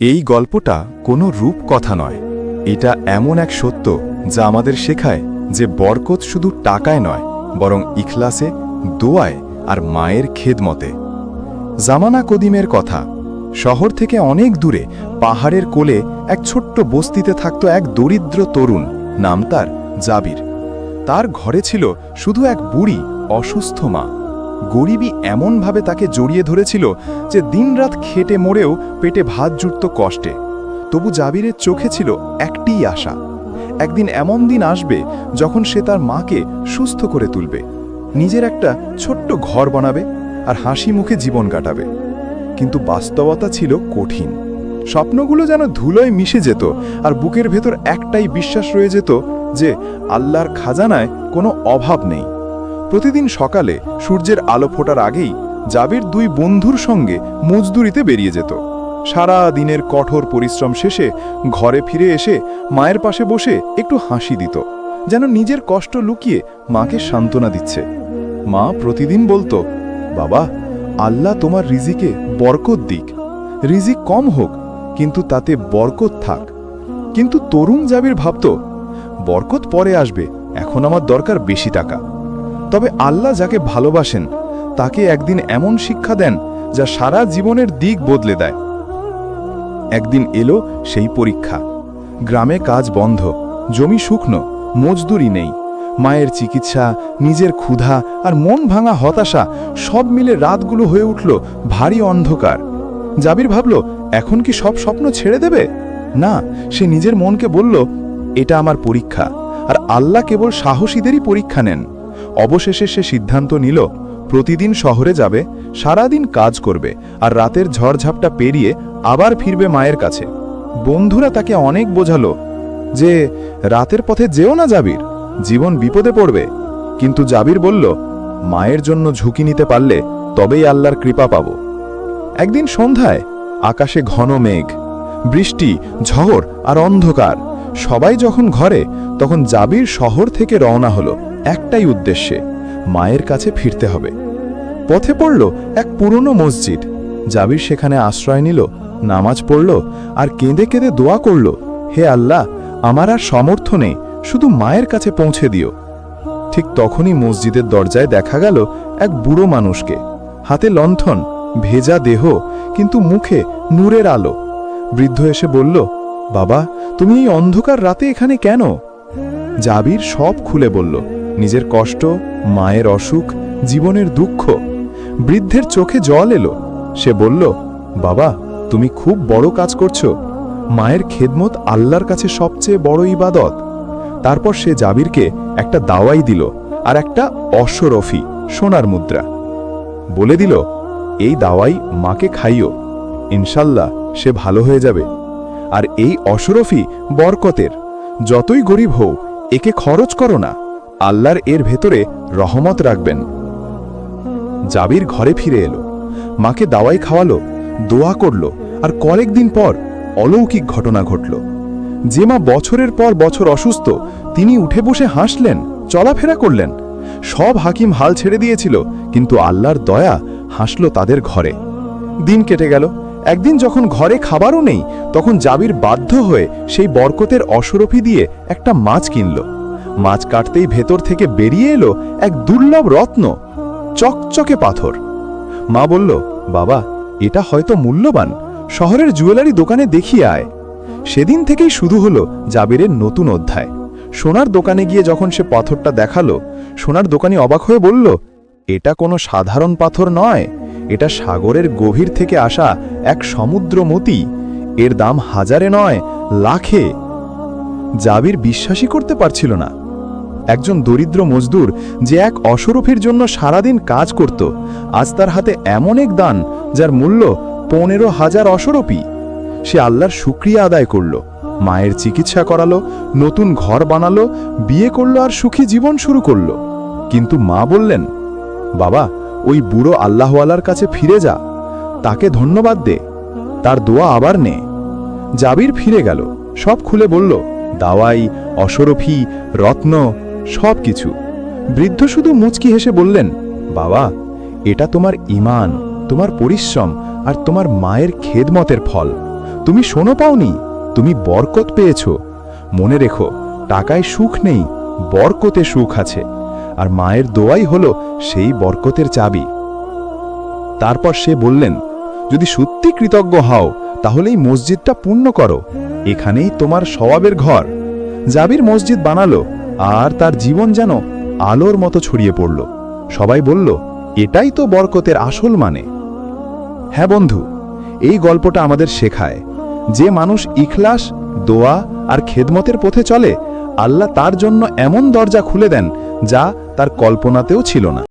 এই গল্পটা কোনো রূপ কথা নয়। এটা এমন এক সত্য যা আমাদের শেখায় যে বরকত শুধু টাকায় নয়, বরং ইখলাসে, দোয়ায় আর মায়ের খেদমতে। জামানা কদিমের কথা, শহর থেকে অনেক দূরে, পাহাড়ের কোলে এক ছোট্ট বস্তিতে থাকত এক দরিদ্র তরুণ, নাম তার জাবির। তার ঘরে ছিল শুধু এক বুড়ি, অসুস্থ মা। গরিবী এমনভাবে তাকে জড়িয়ে ধরেছিল যে দিনরাত খেটে মরেও পেটে ভাত জুটত কষ্টে। তবু জাবিরের চোখে ছিল একটিই আশা। একদিন এমন দিন আসবে যখন সে তার মাকে সুস্থ করে তুলবে, নিজের একটা ছোট্ট ঘর বানাবে আর হাসি মুখে জীবন কাটাবে। কিন্তু বাস্তবতা ছিল কঠিন। স্বপ্নগুলো যেন ধুলোয় মিশে যেত আর বুকের ভেতর একটাই বিশ্বাস রয়ে যেত যে আল্লাহর খাজানায় কোনো অভাব নেই। প্রতিদিন সকালে সূর্যের আলো ফোটার আগেই জাবির দুই বন্ধুর সঙ্গে মজদুরিতে বেরিয়ে যেত। সারা দিনের কঠোর পরিশ্রম শেষে ঘরে ফিরে এসে মায়ের পাশে বসে একটু হাসি দিত, যেন নিজের কষ্ট লুকিয়ে মাকে সান্ত্বনা দিচ্ছে। মা প্রতিদিন বলতো, বাবা, আল্লাহ তোমার রিজিকে বরকত দিক। রিজিক কম হোক, কিন্তু তাতে বরকত থাক। কিন্তু তরুণ জাবির ভাবত, বরকত পরে আসবে, এখন আমার দরকার বেশি টাকা। তবে আল্লাহ যাকে ভালোবাসেন, তাকে একদিন এমন শিক্ষা দেন যা সারা জীবনের দিক বদলে দেয়। একদিন এলো সেই পরীক্ষা। গ্রামে কাজ বন্ধ, জমি শুকনো, মজদুরি নেই। মায়ের চিকিৎসা, নিজের ক্ষুধা আর মন ভাঙা হতাশা সব মিলে রাতগুলো হয়ে উঠল ভারী অন্ধকার। জাবির ভাবল, এখন কি সব স্বপ্ন ছেড়ে দেবে? না, সে নিজের মনকে বলল, এটা আমার পরীক্ষা, আর আল্লাহ কেবল সাহসীদেরই পরীক্ষা নেন। অবশেষে সে সিদ্ধান্ত নিল, প্রতিদিন শহরে যাবে, সারাদিন কাজ করবে আর রাতের ঝড়ঝাপটা পেরিয়ে আবার ফিরবে মায়ের কাছে। বন্ধুরা তাকে অনেক বোঝালো যে, রাতের পথে যেও না জাবির, জীবন বিপদে পড়বে। কিন্তু জাবির বলল, মায়ের জন্য ঝুঁকি নিতে পারলে তবেই আল্লাহর কৃপা পাব। একদিন সন্ধ্যায় আকাশে ঘন মেঘ, বৃষ্টি, ঝড় আর অন্ধকার, সবাই যখন ঘরে, তখন জাবির শহর থেকে রওনা হলো। একটাই উদ্দেশ্যে মায়ের কাছে ফিরতে হবে। পথে পড়ল এক পুরনো মসজিদ। জাবির সেখানে আশ্রয় নিল, নামাজ পড়ল আর কেঁদে কেঁদে দোয়া করল, হে আল্লাহ, আমার আর সমর্থ নেই, শুধু মায়ের কাছে পৌঁছে দিও। ঠিক তখনই মসজিদের দরজায় দেখা গেল এক বুড়ো মানুষকে। হাতে লণ্ঠন, ভেজা দেহ, কিন্তু মুখে নূরের আলো। বৃদ্ধ এসে বলল, বাবা, তুমি এই অন্ধকার রাতে এখানে কেন? জাবির সব খুলে বলল নিজের কষ্ট, মায়ের অসুখ, জীবনের দুঃখ। বৃদ্ধের চোখে জল এলো। সে বলল, বাবা, তুমি খুব বড় কাজ করছ। মায়ের খেদমত আল্লাহর কাছে সবচেয়ে বড় ইবাদত। তারপর সে জাবিরকে একটা দাওয়াই দিল আর একটা অশ্বরফি সোনার মুদ্রা। বলে দিল, এই দাওয়াই মাকে খাইও। ইনশাল্লাহ সে ভালো হয়ে যাবে। আর এই অশরফি বরকতের। যতই গরিব হও, একে খরচ করো না। আল্লাহর এর ভেতরে রহমত রাখবেন। জাবির ঘরে ফিরে এলো, মাকে দাওয়াই খাওয়ালো, দোয়া করল, আর কয়েকদিন পর অলৌকিক ঘটনা ঘটল। যে মা বছরের পর বছর অসুস্থ, তিনি উঠে বসে হাসলেন, চলাফেরা করলেন। সব হাকিম হাল ছেড়ে দিয়েছিল, কিন্তু আল্লাহর দয়া হাসল তাদের ঘরে। দিন কেটে গেল, একদিন যখন ঘরে খাবারও নেই, তখন জাবির বাধ্য হয়ে সেই বরকতের অসরফি দিয়ে একটা মাছ কিনল। মাছ কাটতেই ভেতর থেকে বেরিয়ে এলো এক দুর্লভ রত্ন, চকচকে পাথর। মা বলল, বাবা, এটা হয়তো মূল্যবান, শহরের জুয়েলারি দোকানে দেখিয়ে আয়। সেদিন থেকেই শুরু হলো জাবিরের নতুন অধ্যায়। সোনার দোকানে গিয়ে যখন সে পাথরটা দেখাল, সোনার দোকানি অবাক হয়ে বলল, এটা কোনো সাধারণ পাথর নয়, এটা সাগরের গভীর থেকে আসা এক সমুদ্রমতি। এর দাম হাজারে নয়, লাখে। জাবির বিশ্বাসই করতে পারছিল না। একজন দরিদ্র মজদুর যে এক অসরফির জন্য সারাদিন কাজ করত, আজ তার হাতে এমন এক দান যার মূল্য পনেরো হাজার অসরপি সে আল্লাহর সুক্রিয়া আদায় করল, মায়ের চিকিৎসা করালো, নতুন ঘর বানালো, বিয়ে করল আর সুখী জীবন শুরু করল। কিন্তু মা বললেন, বাবা, ওই বুড়ো আল্লাহওয়ালার কাছে ফিরে যা, তাকে ধন্যবাদ দে, তার দোয়া আবার নে। জাবির ফিরে গেল, সব খুলে বলল দাওয়াই অসরফি রত্ন সব কিছু বৃদ্ধ শুধু মুচকি হেসে বললেন, বাবা, এটা তোমার ইমান তোমার পরিশ্রম আর তোমার মায়ের খেদমতের ফল। তুমি শোনো পাওনি, তুমি বরকত পেয়েছ। মনে রেখো, টাকায় সুখ নেই, বরকতে সুখ আছে। আর মায়ের দোয়াই হলো সেই বরকতের চাবি। তারপর সে বললেন, যদি সত্যি কৃতজ্ঞ হও তাহলে এই মসজিদটা পূর্ণ করো। এখানেই তোমার সওয়াবের ঘর। জাবির মসজিদ বানালো, আর তার জীবন যেন আলোর মতো ছড়িয়ে পড়ল। সবাই বলল, এটাই তো বরকতের আসল মানে। হ্যাঁ বন্ধু, এই গল্পটা আমাদের শেখায়। যে মানুষ ইখলাস, দোয়া আর খেদমতের পথে চলে, আল্লাহ তার জন্য এমন দরজা খুলে দেন যা তার কল্পনাতেও ছিল না।